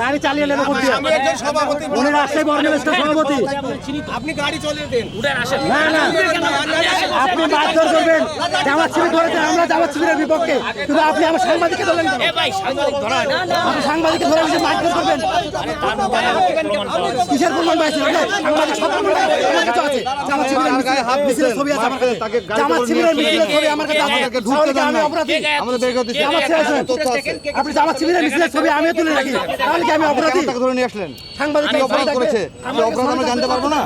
গাড়ি চালিয়ে নেবে কোন দিয়ে? আমি একজন সভাপতি। উনি রাজশাহী বর্ণের সভাপতি। আপনি গাড়ি চলিয়ে দেন। না না। আপনি মারধর করবেন। জামাত শিবির ধরেছেন আমরা জামাত শিবিরের বিপক্ষে কিন্তু আপনি আমার সাংবাদিককে ধরলেন কেন? আপনি সাংবাদিককে ধরে যে মারধর করবেন। কিসের প্রমাণ পাইছেন আপনি? সাংবাদিক সব প্রমাণ আমার কাছে আছে। জামাত শিবিরের মিছিলের ছবি আছে আমার কাছে। জামাত শিবিরের মিছিলের ছবি আমার কাছে। আছে আমি অপরাধী? আমাদের বের করে জামাত ছেড়েছেন তথ্য আছে? আপনি জামাত শিবিরের মিছিলের ছবি আমিও তুলে রাখি। না।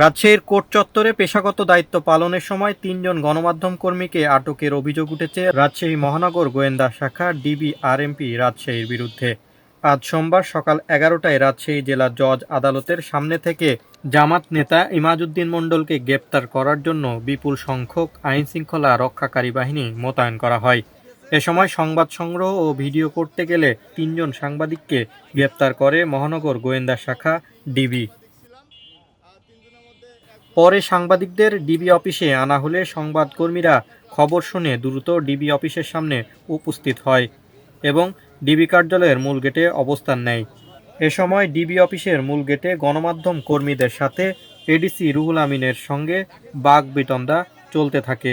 রাজশাহীর কোর্ট চত্বরে পেশাগত দায়িত্ব পালনের সময় তিনজন গণমাধ্যম কর্মীকে আটকের অভিযোগ উঠেছে রাজশাহী মহানগর গোয়েন্দা শাখা ডিবি আরএমপি রাজশাহীর বিরুদ্ধে। আজ সোমবার সকাল এগারোটায় রাজশাহী জেলা জজ আদালতের সামনে থেকে জামাত নেতা ইমাজউদ্দিন মণ্ডলকে গ্রেপ্তার করার জন্য বিপুল সংখ্যক আইনশৃঙ্খলা রক্ষাকারী বাহিনী মোতায়েন করা হয়। এ সময় সংবাদ সংগ্রহ ও ভিডিও করতে গেলে তিনজন সাংবাদিককে গ্রেপ্তার করে মহানগর গোয়েন্দা শাখা, ডিবি। পরে সাংবাদিকদের ডিবি অফিসে আনা হলে সংবাদকর্মীরা খবর শুনে দ্রুত ডিবি অফিসের সামনে উপস্থিত হয় এবং ডিবি কার্যালয়ের মূল গেটে অবস্থান নেয়। এ সময় ডিবি অফিসের মূল গেটে গণমাধ্যম কর্মীদের সাথে এডিসি রুহুল আমিনের সঙ্গে বাঘ বিতণ্ডা চলতে থাকে।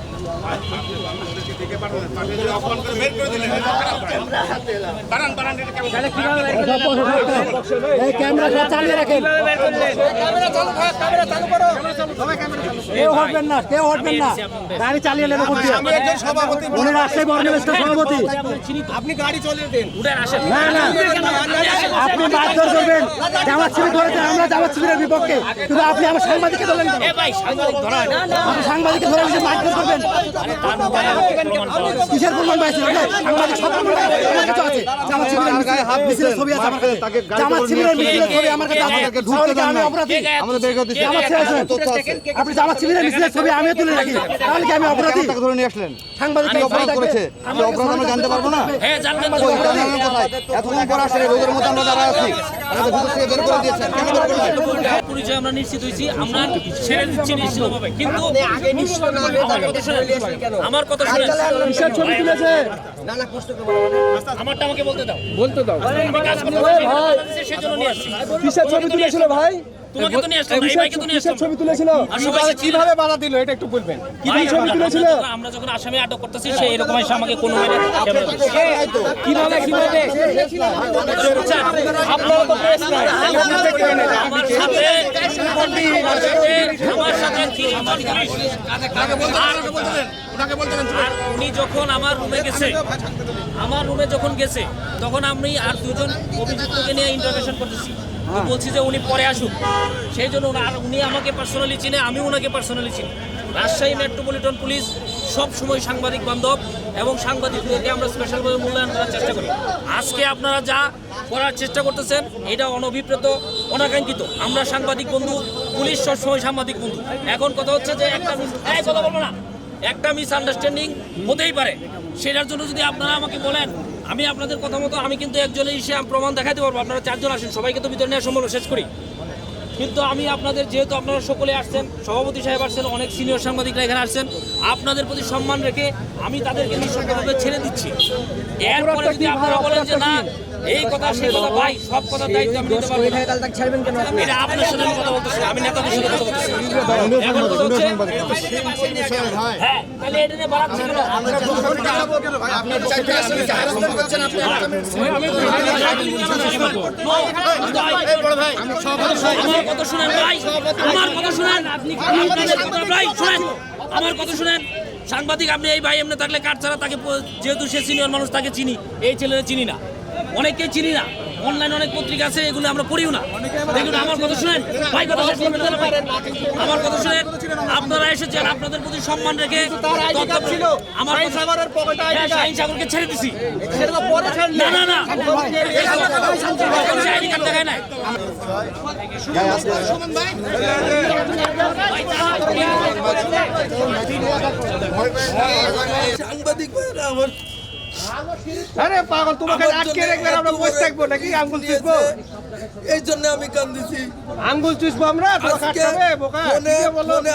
ক্যামেরা চালিয়ে রাখেন কেউ হটবেন না কেউ হটবেন না গাড়ি চালিয়ে নেবে সভাপতি আপনি গাড়ি চলিয়ে দেন না না। আপনি মারধর করবেন জামাত শিবির ধরেছেন আমরা জামাত শিবিরের বিপক্ষে কিন্তু আপনি আমার সাংবাদিককে ধরলেন সাংবাদিককে ধরে মারধর করবেন কিসের প্রমাণ পাইছেন সাংবাদিক সব প্রমাণ আমার কাছে আছে জামাত শিবিরের গায়ে হাত মিছিলের ছবি আছে আমার কাছে জামাত শিবিরের মিছিলের ছবি আমার কাছে আছে ঢুকতে তাহলে কি দেন আমি না। অপরাধী আমাদের বের করে জামাত ছেড়েছেন তথ্য আছে আপনি জামাত শিবিরের মিছিলের ছবি আমিও তুলে রাখি তাহলে কি আমি অপরাধী তাকে ধরে নিয়ে আসলেন সাংবাদিক অপরাধ করেছে সে অপরাধ আমরা জানতে পারব না অপরাধ জানার কোথায় এতক্ষণ পর আসলে আমরা আছি পরিচয় আমরা নিশ্চিত হয়েছি। আমরা ছেড়ে দিচ্ছি নিশ্চিতভাবে। কিন্তু আমার কথা শুনে ছবি তুলেছে। আমারটা আমাকে বলতে দাও। বলতে দাও। সেজন্য নিয়ে আসছি। ছবি তুলেছিল ভাই। তোমাকে তো নিয়ে আসলাম এই ভাইকে তো নিয়ে আসলাম ছবি তুলেছিল কীভাবে বাধা দিল এটা একটু বলবেন ছবি তুলেছিল? আমরা যখন- আসামি আটক করতেছি সে এরকম এসে আমাকে কোনো মেরে কীভাবে কীভাবে আপনারা তো press নাই। আমার সাথে আমার সাথে আমার সাথে কি আর উনি যখন আমার রুমে গেছে আমার রুমে যখন গেছে তখন আমি আর দুজন অভিযুক্তকে নিয়ে ইন্টারভেশন করতেছি তো বলছি যে উনি পরে আসুক। সেই জন্য উনি- আর উনি আমাকে পার্সোনালি চিনে আমি ওনাকে পার্সোনালি চিনি। রাজশাহী মেট্রোপলিটন পুলিশ সব সময় সাংবাদিক বান্ধব এবং সাংবাদিকদেরকে আমরা স্পেশালভাবে মূল্যায়ন করার চেষ্টা করি। আজকে আপনারা যা করার চেষ্টা করতেছেন এটা অনভিপ্রেত অনাকাঙ্ক্ষিত। আমরা সাংবাদিক বন্ধু পুলিশ সবসময় সাংবাদিক বন্ধু। এখন কথা হচ্ছে যে একটা কথা বলব না। একটা মিসআন্ডারস্ট্যান্ডিং হতেই পারে। সেটার জন্য যদি আপনারা আমাকে বলেন আমি আপনাদের কথা মতো আমি কিন্তু একজনের এসে প্রমাণ দেখাতে পারব। আপনারা চারজন আসেন সবাইকে তো ভিতরে নেওয়া সম্ভব শেষ করি। কিন্তু আমি আপনাদের যেহেতু আপনারা সকলে আসছেন সভাপতি সাহেব আসছেন অনেক সিনিয়র সাংবাদিকরা এখানে আসছেন আপনাদের প্রতি সম্মান রেখে আমি তাদেরকে নিঃসঙ্গভাবে ছেড়ে দিচ্ছি। এরপরে যদি আপনারা বলেন যে না এই কথা সেই কথা ভাই সব কথা দায়িত্ব আমি নিতে পারব। এটা আপনার সাথে আমি কথা বলতেছি আমি নেতাদের সাথে কথা বলতেছি এখন কথা হচ্ছে হ্যাঁ তাহলে এটা নিয়ে বাড়াচ্ছি কেন? আমার কথা শুনেন ভাই আমার কথা শুনেন আপনি ভাই শুনেন আমার কথা শুনেন সাংবাদিক আপনি এই ভাই এমনি থাকলে কাঠ ছাড়া তাকে যেহেতু সে সিনিয়র মানুষ তাকে চিনি এই ছেলেরা চিনি না অনেককেই চিনি না। অনলাইন অনেক পত্রিকা আছে এগুলো আমরা পড়িও না। দেখুন আমার কথা শুনেন ভাই কথা শেষ ভাই। আমার কথা শুনেন আপনারা এসেছেন আপনাদের প্রতি সম্মান রেখে ছিল। আমার হ্যাঁ, শাহিন সাগরকে ছেড়ে দিছি। না না না। সাংবাদিক আমার আরে পাগল তোমাকে আটকে আমরা বসে থাকব নাকি আঙ্গুল চুষবো? এই জন্য আমি কান্দিছি। আঙ্গুল চুষবো আমরা?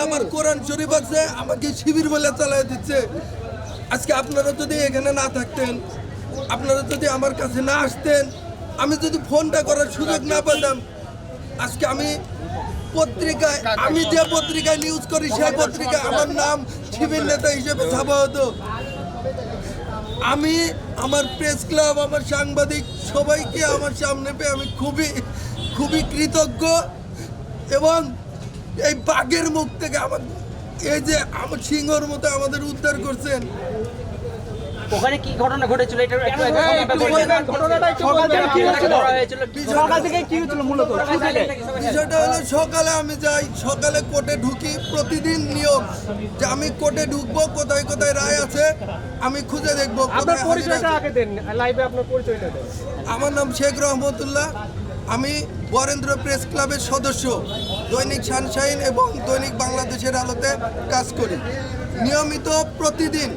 আমার কোরআন শরীফ আছে আমাকে শিবির বলে দিচ্ছে। আজকে আপনারা যদি এখানে না থাকতেন আপনারা যদি আমার কাছে না আসতেন আমি যদি ফোনটা করার সুযোগ না পেতাম আজকে আমি পত্রিকায় আমি যে পত্রিকায় নিউজ করি সেই পত্রিকায় আমার নাম শিবির নেতা হিসেবে ছাপা হতো। আমি, আমার প্রেস ক্লাব আমার সাংবাদিক, সবাইকে আমার সামনে পেয়ে আমি খুবই খুবই কৃতজ্ঞ। এবং এই বাঘের মুখ থেকে আমার, এই যে আমার সিংহর মতো আমাদের উদ্ধার করছেন ওখানে কি ঘটনা ঘটেছিল? এটা একটু? সকাল থেকে কি হচ্ছিল মূলত? বিষয়টা হলো সকালে আমি যাই সকালে কোর্টে ঢুকি প্রতিদিন নিয়ম যে আমি কোর্টে ঢুকবো কোথায় কোথায় রায় আছে আমি খুঁজে দেখব আপনার কোথায় পরিচয়টা আগে দেন লাইভে আপনার পরিচয়টা দেন। আমার নাম শেখ রহমতুল্লাহ। আমি বরেন্দ্র প্রেস ক্লাবের সদস্য দৈনিক সানশাইন এবং দৈনিক বাংলাদেশের আলোতে কাজ করি। নিয়মিত প্রতিদিন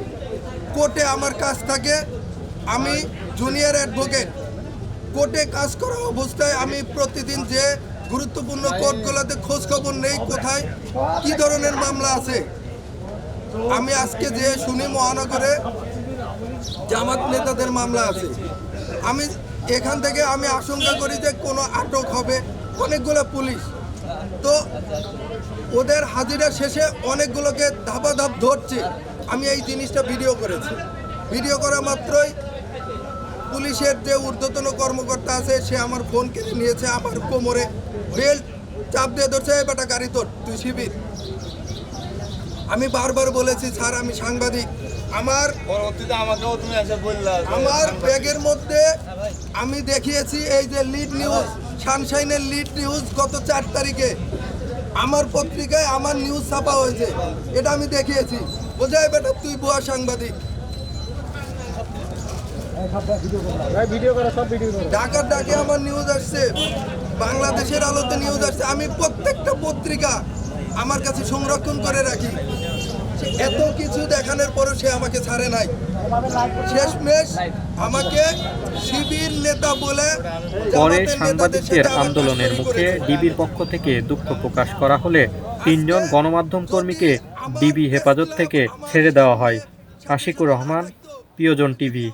কোর্টে আমার কাজ থাকে, আমি জুনিয়র অ্যাডভোকেট কোর্টে কাজ করা অবস্থায় আমি প্রতিদিন যে গুরুত্বপূর্ণ কোর্টগুলোতে খোঁজখবর নেই কোথায়, কি ধরনের মামলা আছে, আমি আজকে যে শুনি মহানগরে, জামাত নেতাদের মামলা আছে। আমি এখান থেকে আমি আশঙ্কা করি যে কোনো আটক হবে, অনেকগুলো পুলিশ। তো ওদের হাজিরা শেষে অনেকগুলোকে ধাপা ধাপ ধরছে। আমি এই জিনিসটা ভিডিও করেছি। ভিডিও করা মাত্রই পুলিশের যে ঊর্ধ্বতন কর্মকর্তা আছে সে আমার ফোন কেড়ে নিয়েছে আমার কোমরে বেল্ট চাপ দিয়ে ধরছে "এই বেটা গাড়ি তোর তুই শিবির। আমি বারবার বলেছি স্যার আমি সাংবাদিক। আমার আমার ব্যাগের মধ্যে আমি দেখিয়েছি এই যে লিড নিউজ সানশাইনের লিড নিউজ গত চার তারিখে। আমার পত্রিকায় আমার নিউজ ছাপা হয়েছে এটা আমি দেখিয়েছি। বোঝাই বেটা তুই বুয়া সাংবাদিক। ঢাকার ডাকে আমার নিউজ আসছে বাংলাদেশের আলোতে নিউজ আসছে। আমি প্রত্যেকটা পত্রিকা আমার কাছে সংরক্ষণ করে রাখি। এত কিছু দেখানোর পরও সে আমাকে ছাড়ে নাই। শেষমেশ আমাকে শিবির নেতা বলে পরে সাংবাদিকদের আন্দোলনের মুখে ডিবির পক্ষ থেকে দুঃখ প্রকাশ করা হলে তিনজন গণমাধ্যম কর্মীকে ডিবি হেফাজত থেকে ছেড়ে দেওয়া হয়। আশিকুর রহমান প্রিয়জন টিভি।